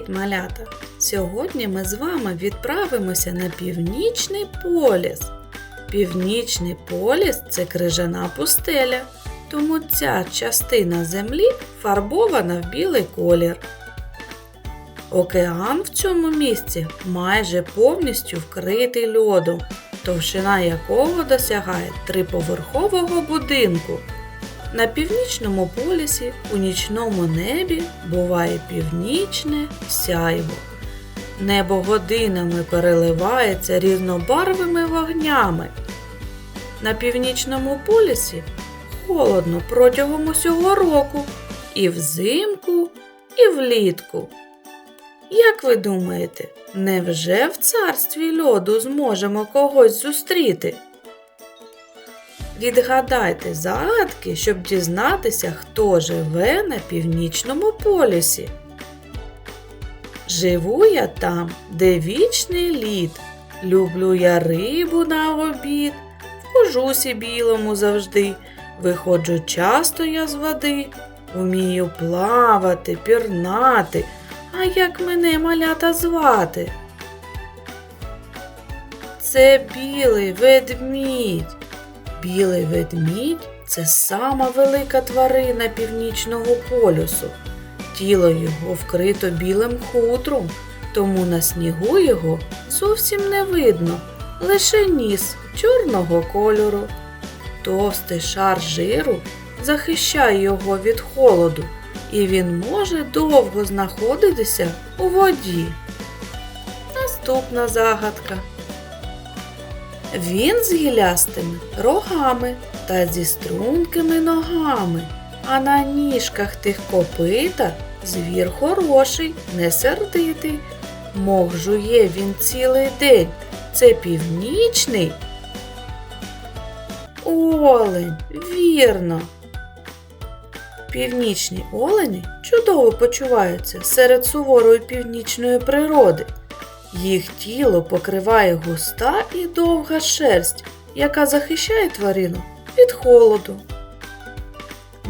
малята! Сьогодні ми з вами відправимося на північний поліс. Північний поліс це крижана пустеля, тому ця частина землі фарбована в білий колір. Океан в цьому місці майже повністю вкритий льодом, товщина якого досягає триповерхового будинку. На північному полюсі у нічному небі буває північне сяйво. Небо годинами переливається різнобарвими вогнями. На північному полюсі холодно протягом усього року і взимку, і влітку. Як ви думаєте, невже в царстві льоду зможемо когось зустріти? Відгадайте загадки, щоб дізнатися, хто живе на північному полюсі. Живу я там, де вічний лід. Люблю я рибу на обід, кожусі білому завжди. Виходжу часто я з води, вмію плавати, пірнати. А як мене малята звати? Це білий ведмідь. Білий ведмідь це сама велика тварина північного полюсу. Тіло його вкрито білим хутром, тому на снігу його зовсім не видно, лише ніс чорного кольору. Товстий шар жиру захищає його від холоду, і він може довго знаходитися у воді. Наступна загадка. Він з гілястими рогами та зі стрункими ногами, а на ніжках тих копита звір хороший, не сердитий, мов жує він цілий день. Це північний. Олень, вірно. Північні олені чудово почуваються серед суворої північної природи. Їх тіло покриває густа і довга шерсть, яка захищає тварину від холоду.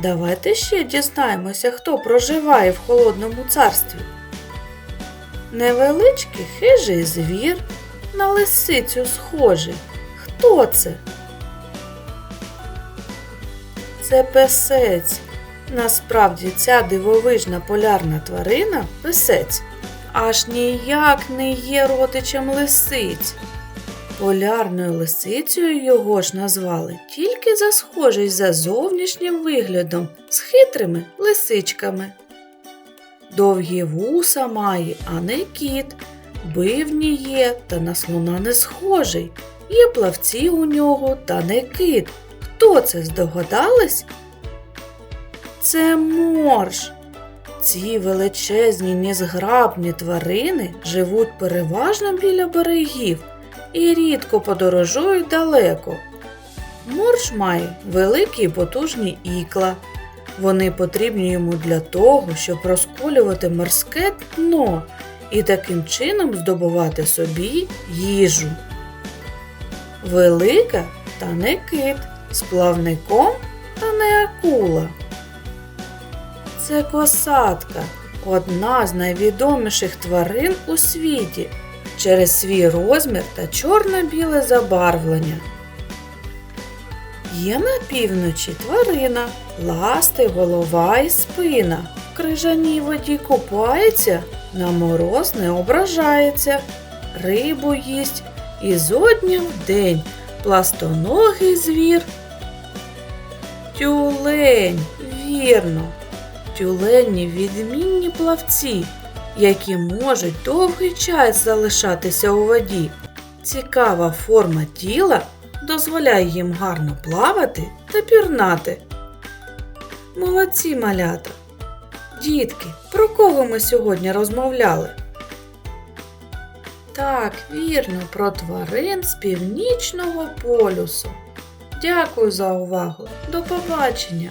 Давайте ще дізнаємося, хто проживає в холодному царстві. Невеличкий хижий звір на лисицю схожий. Хто це? Це песець. Насправді ця дивовижна полярна тварина песець аж ніяк не є родичем лисиць. Полярною лисицею його ж назвали тільки за схожість за зовнішнім виглядом з хитрими лисичками. Довгі вуса має, а не кіт, бивні є, та на слона не схожий. Є плавці у нього, та не кит. Хто це здогадались? Це морж. Ці величезні незграбні тварини живуть переважно біля берегів і рідко подорожують далеко. Морж має великі потужні ікла. Вони потрібні йому для того, щоб розколювати морське дно і таким чином здобувати собі їжу. Велика та не кит, з плавником та не акула. Це косатка, одна з найвідоміших тварин у світі через свій розмір та чорно-біле забарвлення. Є на півночі тварина, ласти, голова і спина. В крижаній воді купається, на мороз не ображається, рибу їсть і зо дня в день пластоногий звір. Тюлень, вірно, тюлені відмінні плавці, які можуть довгий час залишатися у воді. Цікава форма тіла дозволяє їм гарно плавати та пірнати. Молодці малята! Дітки, про кого ми сьогодні розмовляли? Так, вірно, про тварин з північного полюсу. Дякую за увагу. До побачення!